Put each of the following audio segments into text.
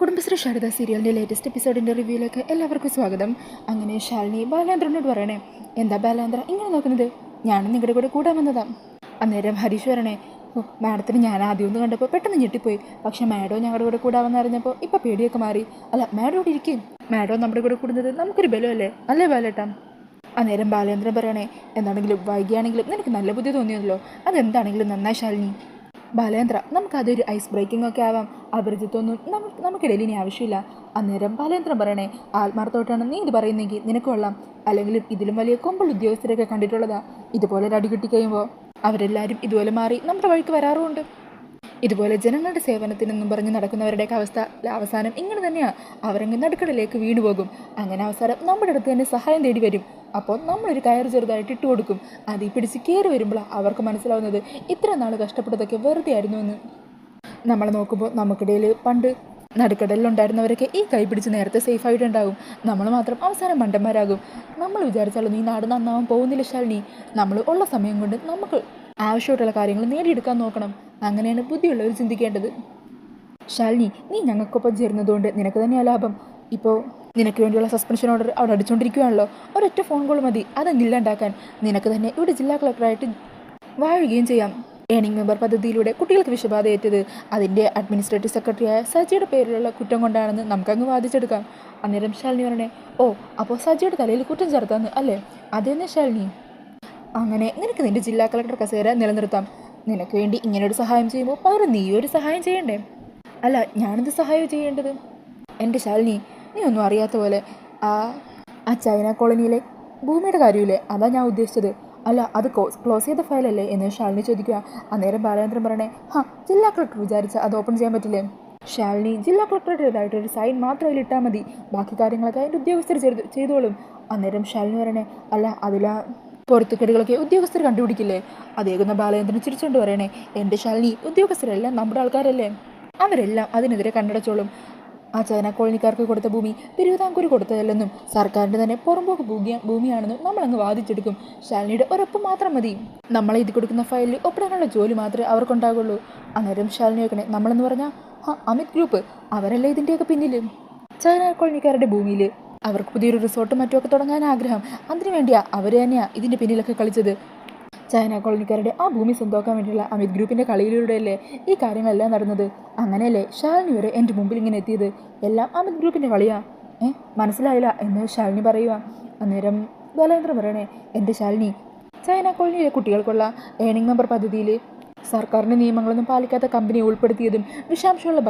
കുടുംബശ്രീ ശാരദ സീരിയലിന്റെ ലേറ്റസ്റ്റ് എപ്പിസോഡിന്റെ റിവ്യൂയിലേക്ക് എല്ലാവർക്കും സ്വാഗതം. അങ്ങനെ ശാലിനി ബാലേന്ദ്രനോട് പറയണേ എന്താ ബാലേന്ദ്ര ഇങ്ങനെ നോക്കുന്നത്? ഞാനും നിങ്ങളുടെ കൂടെ കൂടാൻ വന്നതാ. അന്നേരം ഹരീഷ് വരണേ മാഡത്തിന് ഞാൻ ആദ്യം ഒന്ന് കണ്ടപ്പോൾ പെട്ടെന്ന് ഞെട്ടിപ്പോയി. പക്ഷേ മാഡോ ഞങ്ങളുടെ കൂടെ കൂടാമെന്ന് അറിഞ്ഞപ്പോൾ ഇപ്പം പേടിയൊക്കെ മാറി. അല്ല മാഡം ഇവിടെ ഇരിക്കും? മാഡോ നമ്മുടെ കൂടെ കൂടുന്നത് നമുക്കൊരു ബലമല്ലേ? അല്ലേ ബാലേട്ടാ? അന്നേരം ബാലേന്ദ്രൻ പറയണേ എന്താണെങ്കിലും വൈകിയാണെങ്കിലും നിനക്ക് നല്ല ബുദ്ധി തോന്നിയല്ലോ. അതെന്താണെങ്കിലും നന്നായി ശാലിനി. ബാലേന്ദ്ര നമുക്കതൊരു ഐസ് ബ്രേക്കിംഗ് ഒക്കെ ആവാം. അപരിചിത്തൊന്നും നമുക്ക് നമുക്കിടയിൽ ഇനി ആവശ്യമില്ല. അന്നേരം ബാലേന്ദ്രൻ പറയണേ ആത്മാർത്ഥമായിട്ടാണ് നീ ഇത് പറയുന്നെങ്കിൽ നിനക്ക് കൊള്ളാം. അല്ലെങ്കിൽ ഇതിലും വലിയ കൊമ്പൾ ഉദ്യോഗസ്ഥരൊക്കെ കണ്ടിട്ടുള്ളതാ. ഇതുപോലെ ഒരു അടികിട്ടി കഴിയുമ്പോൾ അവരെല്ലാവരും ഇതുപോലെ മാറി നമ്മുടെ വഴിക്ക് വരാറുമുണ്ട്. ഇതുപോലെ ജനങ്ങളുടെ സേവനത്തിനെന്നും പറഞ്ഞ് നടക്കുന്നവരുടെയൊക്കെ അവസ്ഥ അവസാനം ഇങ്ങനെ തന്നെയാണ് അവരങ്ങ് നടുക്കടലേക്ക് വീണുപോകും. അങ്ങനെ അവസാനം നമ്മുടെ അടുത്ത് തന്നെ സഹായം തേടി വരും. അപ്പോൾ നമ്മളൊരു കയർ ചെറുതായിട്ട് ഇട്ട് കൊടുക്കും. അതിൽ പിടിച്ച് കയറി വരുമ്പോൾ അവർക്ക് മനസ്സിലാവുന്നത് ഇത്ര നാൾ കഷ്ടപ്പെട്ടതൊക്കെ വെറുതെ ആയിരുന്നു എന്ന്. നമ്മളെ നോക്കുമ്പോൾ നമുക്കിടയിൽ പണ്ട് നടുക്കടലിലുണ്ടായിരുന്നവരൊക്കെ ഈ കൈ പിടിച്ച് നേരത്തെ സേഫ് ആയിട്ടുണ്ടാകും. നമ്മൾ മാത്രം അവസാനം മണ്ടന്മാരാകും. നമ്മൾ വിചാരിച്ചാലൊന്നും ഈ നാട് നന്നാവാൻ പോകുന്നില്ല ശാലിനി. നമ്മൾ ഉള്ള സമയം കൊണ്ട് നമുക്ക് ആവശ്യമായിട്ടുള്ള കാര്യങ്ങൾ നേടിയെടുക്കാൻ നോക്കണം. അങ്ങനെയാണ് ബുദ്ധിയുള്ളവർ ചിന്തിക്കേണ്ടത്. ശാലിനി നീ ഞങ്ങൾക്കൊപ്പം ചേരുന്നതുകൊണ്ട് നിനക്ക് തന്നെയാ ലാഭം. ഇപ്പോൾ നിനക്ക് വേണ്ടിയുള്ള സസ്പെൻഷൻ ഓർഡർ അവിടെ അടിച്ചുകൊണ്ടിരിക്കുകയാണല്ലോ ഒരൊറ്റ ഫോൺ കോൾ മതി. അതെന്തില്ലാണ്ടാക്കാൻ നിനക്ക് തന്നെ ഇവിടെ ജില്ലാ കളക്ടറായിട്ട് വാഴുകയും ചെയ്യാം. ഏണിംഗ് മെമ്പർ പദ്ധതിയിലൂടെ കുട്ടികൾക്ക് വിഷബാധയേറ്റത് അതിന്റെ അഡ്മിനിസ്ട്രേറ്റീവ് സെക്രട്ടറിയായ സജിയുടെ പേരിലുള്ള കുറ്റം കൊണ്ടാണെന്ന് നമുക്കങ്ങ് വാദിച്ചെടുക്കാം. അന്നേരം ശാലിനി പറഞ്ഞേ ഓ അപ്പോൾ സജിയുടെ തലയിൽ കുറ്റം ചേർത്താന്ന് അല്ലേ? അതെന്നെ ശാലിനി? അങ്ങനെ നിനക്ക് നിന്റെ ജില്ലാ കളക്ടർ കസേര നിലനിർത്താം. നിനക്ക് വേണ്ടി ഇങ്ങനൊരു സഹായം ചെയ്യുമ്പോൾ പകരം നീ ഒരു സഹായം ചെയ്യണ്ടേ? അല്ല ഞാനെന്ത് സഹായം ചെയ്യേണ്ടത്? എന്റെ ശാലിനി നീ ഒന്നും അറിയാത്ത പോലെ ആ ആ ചൈന കോളനിയിലെ ഭൂമിയുടെ കാര്യമില്ലേ? അതാ ഞാൻ ഉദ്ദേശിച്ചത്. അല്ല അത് ക്ലോസ് ചെയ്ത ഫയലല്ലേ എന്ന് ശാലിനി ചോദിക്കുക. അന്നേരം ബാലചന്ദ്രൻ പറയണേ ഹാ ജില്ലാ കളക്ടർ വിചാരിച്ച അത് ഓപ്പൺ ചെയ്യാൻ പറ്റില്ലേ? ശാലിനി ജില്ലാ കളക്ടറുടേതായിട്ട് ഒരു സൈൻ മാത്രം അതിൽ ഇട്ടാൽ മതി. ബാക്കി കാര്യങ്ങളൊക്കെ അതിന്റെ ഉദ്യോഗസ്ഥർ ചെയ്ത് ചെയ്തോളും. അന്നേരം ശാലിനി പറയണേ അല്ല അതിലാ പൊറത്തുകേടുകളൊക്കെ ഉദ്യോഗസ്ഥർ കണ്ടുപിടിക്കില്ലേ? അതേകുന്ന ബാലചന്ദ്രൻ ചിരിച്ചുകൊണ്ട് പറയണേ എന്റെ ശാലിനി ഉദ്യോഗസ്ഥരെല്ലാം നമ്മുടെ ആൾക്കാരല്ലേ? അവരെല്ലാം അതിനെതിരെ കണ്ണടച്ചോളും. ആ ചൈന കോളനിക്കാർക്ക് കൊടുത്ത ഭൂമി തിരുവിതാംകൂർ കൊടുത്തതല്ലെന്നും സർക്കാരിന്റെ തന്നെ പുറമ്പോക്ക് ഭൂമി ഭൂമിയാണെന്നും നമ്മളങ്ങ് വാദിച്ചെടുക്കും. ശാലിനിയുടെ ഒരൊപ്പം മാത്രം മതി. നമ്മളെ ഇത് കൊടുക്കുന്ന ഫയലിൽ ഒപ്പിടാനുള്ള ജോലി മാത്രമേ അവർക്കുണ്ടാകുള്ളൂ അന്നേരം ശാലിനി വെക്കണേ നമ്മളെന്ന് പറഞ്ഞാൽ അമിത് ഗ്രൂപ്പ്. അവരല്ലേ ഇതിന്റെയൊക്കെ പിന്നിൽ ചൈന കോളനിക്കാരുടെ ഭൂമിയിൽ അവർക്ക് പുതിയൊരു റിസോർട്ടും മറ്റുമൊക്കെ തുടങ്ങാൻ ആഗ്രഹം. അതിനു വേണ്ടിയാ അവർ തന്നെയാണ് ഇതിന്റെ പിന്നിലൊക്കെ കളിച്ചത്. ചൈന കോളനിക്കാരുടെ ആ ഭൂമി സ്വന്തമാക്കാൻ വേണ്ടിയുള്ള അമിത് ഗ്രൂപ്പിന്റെ കളിയിലൂടെയല്ലേ ഈ കാര്യങ്ങളെല്ലാം നടന്നത്? അങ്ങനെയല്ലേ ശാലിനി വരെ എന്റെ മുമ്പിൽ ഇങ്ങനെ എത്തിയത്? എല്ലാം അമിത് ഗ്രൂപ്പിന്റെ കളിയാ? ഏ മനസ്സിലായില്ല എന്ന് ശാലിനി പറയുക അന്നേരം ബാലേന്ദ്രൻ പറയണേ എന്റെ ശാലിനി ചൈന കോളനിയിലെ കുട്ടികൾക്കുള്ള ഏണിംഗ് മെമ്പർ പദ്ധതിയിൽ സർക്കാരിന്റെ നിയമങ്ങളൊന്നും പാലിക്കാത്ത കമ്പനി ഉൾപ്പെടുത്തിയതും വിഷാംശമുള്ള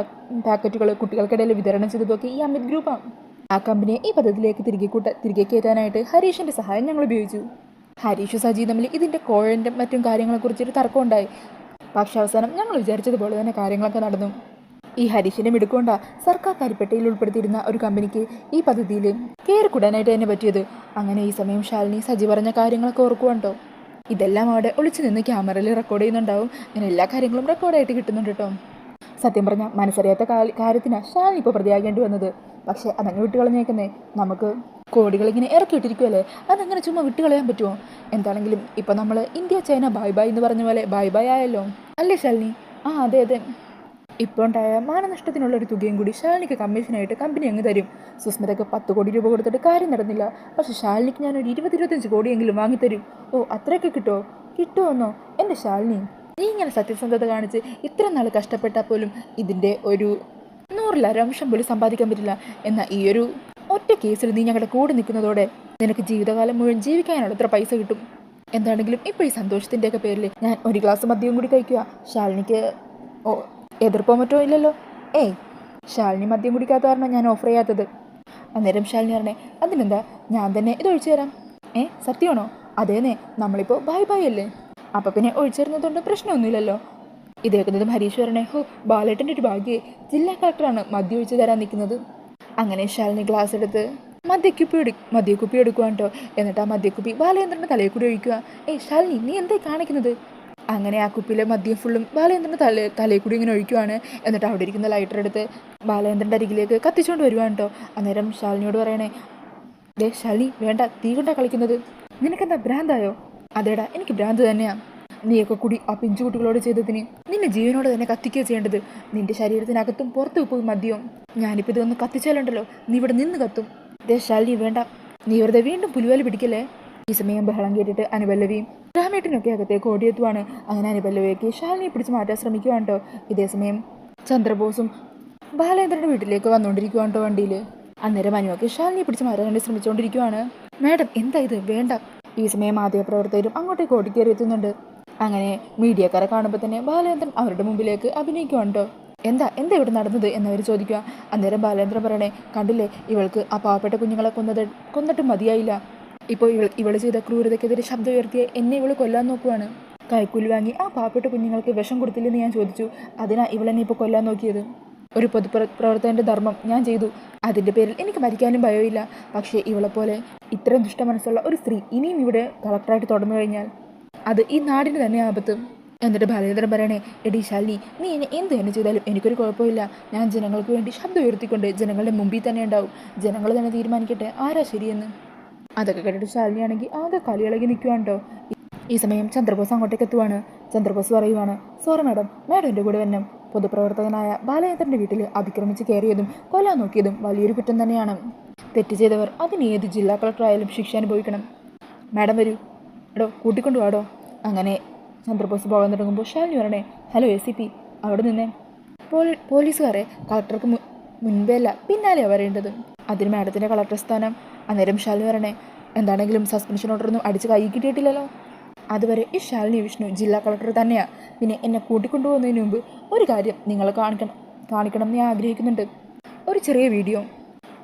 പാക്കറ്റുകൾ കുട്ടികൾക്കിടയിൽ വിതരണം ചെയ്തതൊക്കെ ഈ അമിത് ഗ്രൂപ്പാണ് ആ കമ്പനിയെ ഈ പദ്ധതിയിലേക്ക് തിരികെ കൂട്ട തിരികെ കയറ്റാനായിട്ട് ഹരീഷിന്റെ സഹായം ഞങ്ങൾ ഉപയോഗിച്ചു. ഹരീഷ് സജി തമ്മിൽ ഇതിന്റെ കോഴന്റെ മറ്റും കാര്യങ്ങളെക്കുറിച്ചൊരു തർക്കമുണ്ടായി. പക്ഷെ അവസാനം ഞങ്ങൾ വിചാരിച്ചതുപോലെ തന്നെ കാര്യങ്ങളൊക്കെ നടന്നു. ഈ ഹരീഷിനെ മിടുക്കൊണ്ട സർക്കാർ കരിപ്പെട്ടയിൽ ഉൾപ്പെടുത്തിയിരുന്ന ഒരു കമ്പനിക്ക് ഈ പദ്ധതിയിൽ കയറിക്കൂടാനായിട്ട് തന്നെ പറ്റിയത്. അങ്ങനെ ഈ സമയം ശാലിനി സജി പറഞ്ഞ കാര്യങ്ങളൊക്കെ ഓർക്കുവാണ്ടോ? ഇതെല്ലാം അവിടെ ഒളിച്ചു നിന്ന് ക്യാമറയിൽ റെക്കോർഡ് ചെയ്യുന്നുണ്ടാവും. അങ്ങനെ എല്ലാ കാര്യങ്ങളും റെക്കോർഡായിട്ട് കിട്ടുന്നുണ്ട് കേട്ടോ. സത്യം പറഞ്ഞാൽ മനസ്സറിയാത്ത കാര്യത്തിനാണ് ശാലിനി ഇപ്പോൾ പ്രതിയാകേണ്ടി വന്നത്. പക്ഷേ അതങ്ങ് വിട്ട് കളഞ്ഞേക്കുന്നേ നമുക്ക് കോടികൾ ഇങ്ങനെ ഇറക്കിയിട്ടിരിക്കുമല്ലേ അതങ്ങനെ ചുമ്മാ വിട്ട് കളയാൻ പറ്റുമോ എന്താണെങ്കിലും ഇപ്പം നമ്മൾ ഇന്ത്യ ചൈന ബൈ ബൈ എന്ന് പറഞ്ഞ പോലെ ബൈ ബൈ ആയല്ലോ. അല്ലേ ശാലിനി? ആ അതെ അതെ. ഇപ്പോൾ ഉണ്ടായ മാനനഷ്ടത്തിനുള്ള ഒരു തുകയും കൂടി ശാലിനിക്ക് കമ്മീഷനായിട്ട് കമ്പനി അങ്ങ് തരും. സുസ്മിതയ്ക്ക് പത്ത് കോടി രൂപ കൊടുത്തിട്ട് കാര്യം നടന്നില്ല. പക്ഷെ ശാലിനിക്ക് ഞാൻ ഒരു ഇരുപത് ഇരുപത്തഞ്ച് കോടിയെങ്കിലും വാങ്ങിത്തരും ഓ അത്രയൊക്കെ കിട്ടുമോ കിട്ടുമെന്നോ എന്റെ ശാലിനി നീ ഇങ്ങനെ സത്യസന്ധത കാണിച്ച് ഇത്ര നാൾ കഷ്ടപ്പെട്ടാൽ പോലും ഇതിന്റെ ഒരു നൂറിലൊരംശം പോലും സമ്പാദിക്കാൻ പറ്റില്ല. എന്നാൽ ഈ ഒരു ഒറ്റ കേസിൽ നീ ഞങ്ങളുടെ കൂടെ നിൽക്കുന്നതോടെ നിനക്ക് ജീവിതകാലം മുഴുവൻ ജീവിക്കാനുള്ള എത്ര പൈസ കിട്ടും. എന്താണെങ്കിലും ഇപ്പോൾ ഈ സന്തോഷത്തിന്റെയൊക്കെ പേരിൽ ഞാൻ ഒരു ഗ്ലാസ് മദ്യവും കൂടി കഴിക്കുക ശാലിനിക്ക് ഓ എതിർപ്പോ മറ്റോ ഇല്ലല്ലോ. ഏയ് ശാലിനി മദ്യം കുടിക്കാത്ത കാരണം ഞാൻ ഓഫർ ചെയ്യാത്തത്. അന്നേരം ശാലിനി പറഞ്ഞേ അതിനെന്താ? ഞാൻ തന്നെ ഇത് ഒഴിച്ചു തരാം. ഏ സത്യമാണോ? അതേന്നെ നമ്മളിപ്പോൾ ബൈ ബൈ അല്ലേ? അപ്പം പിന്നെ ഒഴിച്ചു തരുന്നതുകൊണ്ട് പ്രശ്നമൊന്നുമില്ലല്ലോ. ഇതേക്കുന്നതും ഹരീഷ് പറഞ്ഞേ ഹോ ബാലേട്ടന്റെ ഒരു ഭാഗ്യേ ജില്ലാ കളക്ടറാണ് മദ്യം ഒഴിച്ചു തരാൻ നിൽക്കുന്നത്. അങ്ങനെ ശാലിനി ഗ്ലാസ് എടുത്ത് മദ്യക്കുപ്പി എടു മദ്യക്കുപ്പി എടുക്കുവാൻ കേട്ടോ എന്നിട്ട് ആ മദ്യക്കുപ്പി ബാലേന്ദ്രന്റെ തലയിൽ കൂടി ഒഴിക്കുക. ഏയ് ശാലിനി നീ എന്തേ കാണിക്കുന്നത്? അങ്ങനെ ആ കുപ്പിയിലെ മദ്യം ഫുള്ളും ബാലേന്ദ്രന്റെ തല തലയിൽ കൂടി ഇങ്ങനെ ഒഴിക്കുവാണ്. എന്നിട്ട് അവിടെ ഇരിക്കുന്ന ലൈറ്റർ എടുത്ത് ബാലേന്ദ്രന്റെ അരികിലേക്ക് കത്തിച്ചുകൊണ്ട് വരുവാണ് കേട്ടോ അന്നേരം ശാലിനിയോട് പറയണേ ദേ ശാലിനി വേണ്ട തീ കൊണ്ടാ കളിക്കുന്നത്. നിനക്കെന്താ ഭ്രാന്തായോ? അതേടാ എനിക്ക് ഭ്രാന്ത് തന്നെയാ. നീയൊക്കെ കൂടി ആ പിഞ്ചുകുട്ടികളോട് ചെയ്തതിന് നിന്നെ ജീവനോട് തന്നെ കത്തിക്കുക ചെയ്യേണ്ടത്. നിന്റെ ശരീരത്തിനകത്തും പുറത്തു പോയി മദ്യവും ഞാനിപ്പോൾ ഇതൊന്ന് കത്തിച്ചാലുണ്ടല്ലോ. നീ ഇവിടെ നിന്ന് കത്തും. ദേ വേണ്ട. നീ വെറുതെ വീണ്ടും പുലിവാലി പിടിക്കല്ലേ? ഈ സമയം ബഹളം കേട്ടിട്ട് അനുപല്ലവിയും രാമേട്ടനൊക്കെ അകത്തേക്ക് ഓടിയെത്തുവാണ്. അങ്ങനെ അനുപല്ലവിയൊക്കെ ശാലിനിയെ പിടിച്ച് മാറ്റാൻ ശ്രമിക്കുവാണ് കേട്ടോ ഇതേസമയം ചന്ദ്രബോസും ബാലേന്ദ്രന്റെ വീട്ടിലേക്ക് വന്നുകൊണ്ടിരിക്കുവാണ് കേട്ടോ വണ്ടിയിൽ അന്നേരം അനുവൊക്കെ ശാലിനിയെ പിടിച്ച് മാറ്റാൻ വേണ്ടി ശ്രമിച്ചുകൊണ്ടിരിക്കുവാണ് മാഡം എന്താ ഇത്? വേണ്ട. ഈ സമയം മാധ്യമപ്രവർത്തകരും അങ്ങോട്ടേക്ക് ഓടിക്കേറി എത്തുന്നുണ്ട്. അങ്ങനെ മീഡിയക്കാരെ കാണുമ്പോൾ തന്നെ ബാലേന്ദ്രൻ അവരുടെ മുമ്പിലേക്ക് അഭിനയിക്കുവാണ് എന്താ എന്താ ഇവിടെ നടന്നത് എന്നവർ ചോദിക്കുക. അന്നേരം ബാലേന്ദ്രൻ പറയണേ കണ്ടില്ലേ ഇവൾക്ക് ആ പാവപ്പെട്ട കുഞ്ഞുങ്ങളെ കൊന്നത് കൊന്നിട്ട് മതിയായില്ല. ഇപ്പോൾ ഇവൾ ഇവൾ ചെയ്ത ക്രൂരതയ്ക്കെതിരെ ശബ്ദം ഉയർത്തിയ എന്നെ ഇവൾ കൊല്ലാൻ നോക്കുവാണ്. കൈക്കൂലി വാങ്ങി ആ പാവപ്പെട്ട കുഞ്ഞുങ്ങൾക്ക് വിഷം കൊടുത്തില്ലെന്ന് ഞാൻ ചോദിച്ചു. അതിനാ ഇവളെന്നെ ഇപ്പോൾ കൊല്ലാൻ നോക്കിയത്? ഒരു പൊതുപ്ര പ്രവർത്തകന്റെ ധർമ്മം ഞാൻ ചെയ്തു. അതിന്റെ പേരിൽ എനിക്ക് മരിക്കാനും ഭയമില്ല. പക്ഷേ ഇവളെപ്പോലെ ഇത്രയും ദുഷ്ടമനസ്സുള്ള ഒരു സ്ത്രീ ഇനിയും ഇവിടെ കളക്ടറായിട്ട് തുടർന്നു കഴിഞ്ഞാൽ അത് ഈ നാടിന് തന്നെ ആപത്ത്. എന്നിട്ട് ഭാരതേന്ദ്രൻ പറയണേ എടി ശാലിനി നീ എന്നെ എന്ത് തന്നെ ചെയ്താലും എനിക്കൊരു കുഴപ്പമില്ല. ഞാൻ ജനങ്ങൾക്ക് വേണ്ടി ശബ്ദം ഉയർത്തിക്കൊണ്ട് ജനങ്ങളുടെ മുമ്പിൽ തന്നെ ഉണ്ടാവും. ജനങ്ങൾ തന്നെ തീരുമാനിക്കട്ടെ ആരാ ശരിയെന്ന്? അതൊക്കെ കേട്ടിട്ട് ശാലിനിയാണെങ്കിൽ ആകെ കളിയിളകി നിൽക്കുവാണ്ടോ ഈ സമയം ചന്ദ്രബോസ് അങ്ങോട്ടേക്ക് എത്തുവാണ്. ചന്ദ്രബോസ് പറയുവാണ് സോറി മാഡം മാഡം എന്റെ കൂടെ വരണം. പൊതുപ്രവർത്തകനായ ബാലചന്ദ്രന്റെ വീട്ടിൽ അതിക്രമിച്ച് കയറിയതും കൊല്ലാൻ നോക്കിയതും വലിയൊരു കുറ്റം തന്നെയാണ്. തെറ്റ് ചെയ്തവർ അതിന് ഏത് ജില്ലാ കളക്ടറായാലും ശിക്ഷ അനുഭവിക്കണം. മാഡം വരൂ. എടോ കൂട്ടിക്കൊണ്ടു വാടോ. അങ്ങനെ ചന്ദ്രബോസ് പോകാൻ തുടങ്ങുമ്പോൾ ശാലിനി പറയണേ ഹലോ എ സി പി അവിടെ നിന്നേ. പോലീ പോലീസുകാരെ കളക്ടർക്ക് മുൻപേ അല്ല പിന്നാലെയാണ് വരേണ്ടത്. അതിന് മാഡത്തിന്റെ കളക്ടർ സ്ഥാനം. അന്നേരം ശാലിനി പറയണേ എന്താണെങ്കിലും സസ്പെൻഷൻ ഓർഡറൊന്നും അടിച്ച് കൈ കിട്ടിയിട്ടില്ലല്ലോ. അതുവരെ ഈ ശാലിനി വിഷ്ണു ജില്ലാ കളക്ടർ തന്നെയാണ് പിന്നെ എന്നെ കൂട്ടിക്കൊണ്ടുപോകുന്നതിന് മുമ്പ് ഒരു കാര്യം നിങ്ങൾ കാണിക്കണം കാണിക്കണം എന്ന് ഞാൻ ആഗ്രഹിക്കുന്നുണ്ട്. ഒരു ചെറിയ വീഡിയോ.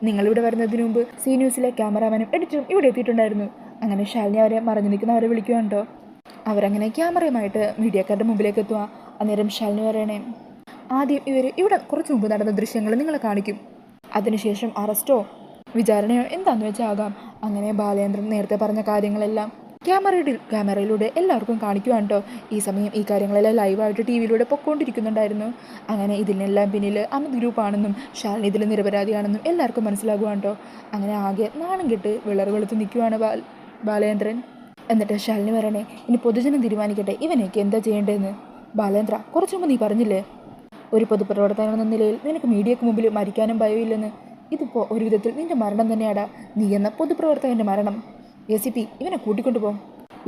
നിങ്ങളിവിടെ വരുന്നതിന് മുമ്പ് സി ന്യൂസിലെ ക്യാമറാമാനും എഡിറ്ററും ഇവിടെ എത്തിയിട്ടുണ്ടായിരുന്നു. അങ്ങനെ ശാലിനി അവരെ മറഞ്ഞു നിൽക്കുന്നവരെ വിളിക്കുകയുണ്ടോ അവരങ്ങനെ ക്യാമറയുമായിട്ട് മീഡിയക്കാരുടെ മുമ്പിലേക്ക് എത്തുക അന്നേരം ശാലിനി പറയണേ ആദ്യം ഇവർ ഇവിടെ കുറച്ച് മുമ്പ് നടന്ന ദൃശ്യങ്ങൾ നിങ്ങളെ കാണിക്കും. അതിനുശേഷം അറസ്റ്റോ? വിചാരണയോ? എന്താണെന്ന് വെച്ചാകാം. അങ്ങനെ ബാലേന്ദ്രൻ നേരത്തെ പറഞ്ഞ കാര്യങ്ങളെല്ലാം ക്യാമറയുടെ ക്യാമറയിലൂടെ എല്ലാവർക്കും കാണിക്കുവാണ് കേട്ടോ ഈ സമയം ഈ കാര്യങ്ങളെല്ലാം ലൈവായിട്ട് ടി വിയിലൂടെ പൊക്കോണ്ടിരിക്കുന്നുണ്ടായിരുന്നു. അങ്ങനെ ഇതിനെല്ലാം പിന്നിൽ അമിത് ഗ്രൂപ്പാണെന്നും ഷാലിനി ഇതിൽ നിരപരാധിയാണെന്നും എല്ലാവർക്കും മനസ്സിലാകുവാണ് കേട്ടോ അങ്ങനെ ആകെ നാണം കെട്ട് വിളറ് വെളുത്ത് നിൽക്കുവാണ് ബാലേന്ദ്രൻ. എന്നിട്ട് ശാലിനി വരണേ ഇനി പൊതുജനം തീരുമാനിക്കട്ടെ ഇവനേക്ക് എന്താ ചെയ്യേണ്ടതെന്ന്? ബാലേന്ദ്ര കുറച്ചു മുമ്പ് നീ പറഞ്ഞില്ലേ? ഒരു പൊതുപ്രവർത്തകൻ എന്ന നിലയിൽ നിനക്ക് മീഡിയക്ക് മുമ്പിൽ മരിക്കാനും ഭയമില്ലെന്ന് ഇതിപ്പോൾ ഒരു വിധത്തിൽ നിന്റെ മരണം തന്നെയാടാ. നീ എന്ന പൊതുപ്രവർത്തകന്റെ മരണം. എ സി പി ഇവനെ കൂട്ടിക്കൊണ്ടുപോകും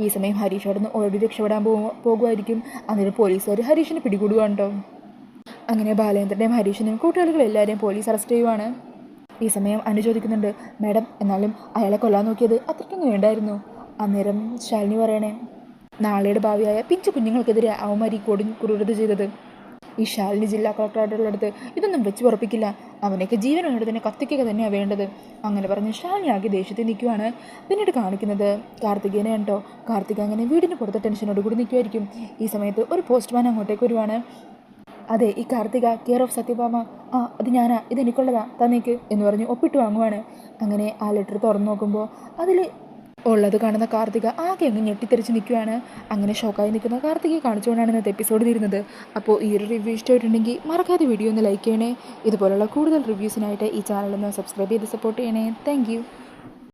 ഈ സമയം ഹരീഷ് അവിടെ നിന്ന് ഓൾറെഡി രക്ഷപ്പെടാൻ പോകുമോ പോകുമായിരിക്കും. അന്നേരം പോലീസുകാർ ഹരീഷിനെ പിടികൂടുകയുണ്ടോ അങ്ങനെ ബാലേന്ദ്രനെയും ഹരീഷിനെയും കൂട്ടുകാരികളെല്ലാവരെയും പോലീസ് അറസ്റ്റ് ചെയ്യുവാണ്. ഈ സമയം അനു ചോദിക്കുന്നുണ്ട് മാഡം എന്നാലും അയാളെ കൊല്ലാൻ നോക്കിയത് അത്രയ്ക്കൊന്നും വേണ്ടായിരുന്നു അന്നേരം ശാലിനി പറയണേ നാളെയുടെ ഭാവിയായ പിഞ്ചു കുഞ്ഞുങ്ങൾക്കെതിരെ അവന്മാരി കൊടു ക്രൂരത ചെയ്തത്. ഈ ശാലിനി ജില്ലാ കളക്ടറുടെ അടുത്ത് ഇതൊന്നും വെച്ച് ഉറപ്പിക്കില്ല. അവനൊക്കെ ജീവനോട് തന്നെ കത്തിക്കുക തന്നെയാണ് വേണ്ടത്. അങ്ങനെ പറഞ്ഞ് ശാലിനി ആകെ ദേഷ്യത്തിൽ നിൽക്കുവാണ് പിന്നീട് കാണിക്കുന്നത് കാർത്തികേനെ കേട്ടോ കാർത്തിക അങ്ങനെ വീടിന് പുറത്ത് ടെൻഷനോട് കൂടി നിൽക്കുമായിരിക്കും ഈ സമയത്ത് ഒരു പോസ്റ്റ്മാൻ അങ്ങോട്ടേക്ക് വരുവാണ്. അതെ ഈ കാർത്തിക കെയർ ഓഫ് സത്യഭാമ. ആ അത് ഞാനാ ഇത് എനിക്കുള്ളതാ തന്നേക്ക് എന്ന് പറഞ്ഞ് ഒപ്പിട്ട് വാങ്ങുവാണ്. അങ്ങനെ ആ ലെറ്റർ തുറന്നു നോക്കുമ്പോൾ അതിൽ ഉള്ളത് കാണുന്ന കാർത്തിക ആകെ അങ്ങ് ഞെട്ടിത്തെറിച്ച് നിൽക്കുവാണ് അങ്ങനെ ഷോക്കായി നിൽക്കുന്ന കാർത്തികയെ കാണിച്ചുകൊണ്ടാണ് ഇന്നത്തെ എപ്പിസോഡ് തീരുന്നത്. അപ്പോൾ ഈ ഒരു റിവ്യൂ ഇഷ്ടമായിട്ടുണ്ടെങ്കിൽ മറക്കാതെ വീഡിയോ ഒന്ന് ലൈക്ക് ചെയ്യണേ. ഇതുപോലുള്ള കൂടുതൽ റിവ്യൂസിനായിട്ട് ഈ ചാനലൊന്ന് സബ്സ്ക്രൈബ് ചെയ്ത് സപ്പോർട്ട് ചെയ്യണേ. താങ്ക്